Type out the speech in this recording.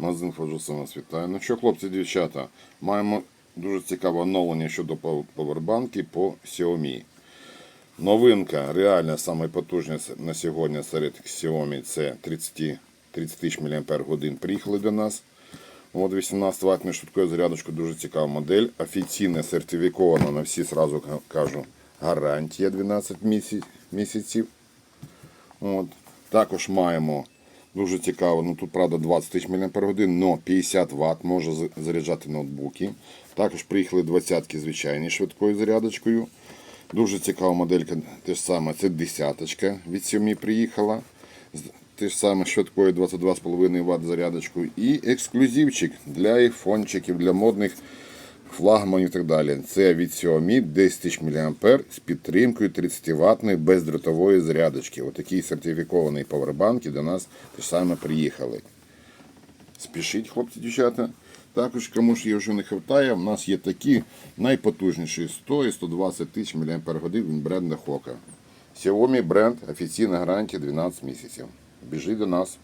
Магазин Фаджуса нас вітає. Ну що, хлопці, дівчата, маємо дуже цікаве оновлення щодо повербанки по Xiaomi. Новинка, реально найпотужніша на сьогодні серед Xiaomi це 30 30 тисяч мАч приїхали до нас. От 18 ваттною швидкою зарядочкою дуже цікава модель. Офіційно сертифікована на всі сразу кажу гарантія 12 місяців. От. Також маємо дуже цікаво, ну тут правда 20 тисяч мАч, але 50 Вт може заряджати ноутбуки. Також приїхали 20 звичайні швидкою зарядочкою. Дуже цікава моделька, те ж саме, це десяточка від Xiaomi приїхала. Те ж саме швидкою 22,5 Вт зарядочкою. І ексклюзивчик для айфончиків, для модних флагманів і так далі. Це від Xiaomi 10 тисяч мА з підтримкою 30 ватної бездротової зарядочки. Отакі сертифіковані павербанки до нас те ж саме приїхали. Спішіть, хлопці, дівчата. Також, кому ж її вже не вистачає, в нас є такі найпотужніші 100 і 120 тисяч мАч від бренда Hoka. Xiaomi бренд, офіційна гарантія 12 місяців. Біжи до нас.